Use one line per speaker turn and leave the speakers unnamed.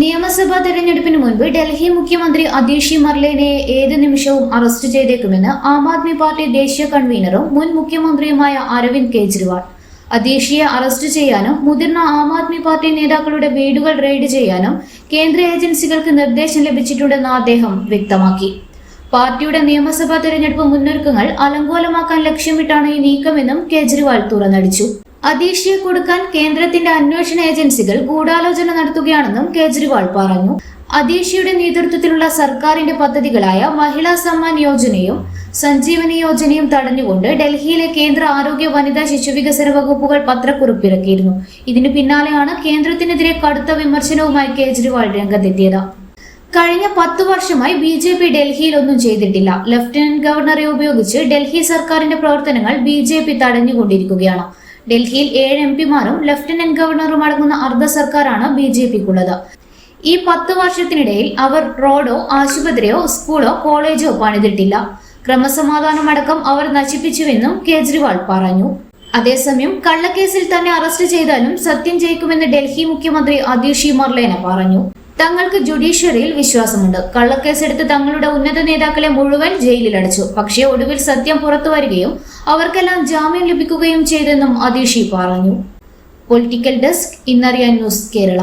നിയമസഭാ തെരഞ്ഞെടുപ്പിന് മുൻപ് ഡൽഹി മുഖ്യമന്ത്രി അതീഷി മർലേനെ ഏത് നിമിഷവും അറസ്റ്റ് ചെയ്തേക്കുമെന്ന് ആം ആദ്മി പാർട്ടി ദേശീയ കൺവീനറും മുൻ മുഖ്യമന്ത്രിയുമായ അരവിന്ദ് കെജ്രിവാൾ. അതീഷിയെ അറസ്റ്റ് ചെയ്യാനും മുതിർന്ന ആം ആദ്മി പാർട്ടി നേതാക്കളുടെ വീടുകൾ റെയ്ഡ് ചെയ്യാനും കേന്ദ്ര ഏജൻസികൾക്ക് നിർദ്ദേശം ലഭിച്ചിട്ടുണ്ടെന്ന് അദ്ദേഹം വ്യക്തമാക്കി. പാർട്ടിയുടെ നിയമസഭാ തെരഞ്ഞെടുപ്പ് മുന്നൊരുക്കങ്ങൾ അലങ്കോലമാക്കാൻ ലക്ഷ്യമിട്ടാണ് ഈ നീക്കമെന്നും കേജ്രിവാൾ തുറന്നടിച്ചു. അതീഷിയെ കൊടുക്കാൻ കേന്ദ്രത്തിന്റെ അന്വേഷണ ഏജൻസികൾ ഗൂഢാലോചന നടത്തുകയാണെന്നും കേജ്രിവാൾ പറഞ്ഞു. അതീഷിയുടെ നേതൃത്വത്തിലുള്ള സർക്കാരിന്റെ പദ്ധതികളായ മഹിളാ സമ്മാൻ യോജനയും സഞ്ജീവനി യോജനയും തടഞ്ഞുകൊണ്ട് ഡൽഹിയിലെ കേന്ദ്ര ആരോഗ്യ വനിതാ ശിശുവികസന വകുപ്പുകൾ പത്രക്കുറിപ്പിറക്കിയിരുന്നു. ഇതിനു പിന്നാലെയാണ് കേന്ദ്രത്തിനെതിരെ കടുത്ത വിമർശനവുമായി കേജ്രിവാൾ രംഗത്തെത്തിയത്. കഴിഞ്ഞ പത്തു വർഷമായി ബി ജെ പി ഡൽഹിയിൽ ഒന്നും ചെയ്തിട്ടില്ല. ലഫ്റ്റനന്റ് ഗവർണറെ ഉപയോഗിച്ച് ഡൽഹി സർക്കാരിന്റെ പ്രവർത്തനങ്ങൾ ബി ജെ പി തടഞ്ഞുകൊണ്ടിരിക്കുകയാണ്. ഡൽഹിയിൽ ഏഴ് എം പിമാരും ലഫ്റ്റനന്റ് ഗവർണറും അടങ്ങുന്ന അർദ്ധ സർക്കാരാണ് ബി ജെ പിക്കുള്ളത്. ഈ പത്ത് വർഷത്തിനിടയിൽ അവർ റോഡോ ആശുപത്രിയോ സ്കൂളോ കോളേജോ പണിതിട്ടില്ല. ക്രമസമാധാനമടക്കം അവർ നശിപ്പിച്ചുവെന്നും കേജ്രിവാൾ പറഞ്ഞു. അതേസമയം കള്ളക്കേസിൽ തന്നെ അറസ്റ്റ് ചെയ്താലും സത്യം ജയിക്കുമെന്ന് ഡൽഹി മുഖ്യമന്ത്രി അതീഷി മർലേന പറഞ്ഞു. തങ്ങൾക്ക് ജുഡീഷ്യറിയിൽ വിശ്വാസമുണ്ട്. കള്ളക്കേസെടുത്ത് തങ്ങളുടെ ഉന്നത നേതാക്കളെ മുഴുവൻ ജയിലിലടച്ചു. പക്ഷേ ഒടുവിൽ സത്യം പുറത്തു വരികയും അവർക്കെല്ലാം ജാമ്യം ലഭിക്കുകയും ചെയ്തെന്നും അതീഷി പറഞ്ഞു. പൊളിറ്റിക്കൽ ഡെസ്ക് ഇന്നറിയാൻ ന്യൂസ് കേരള.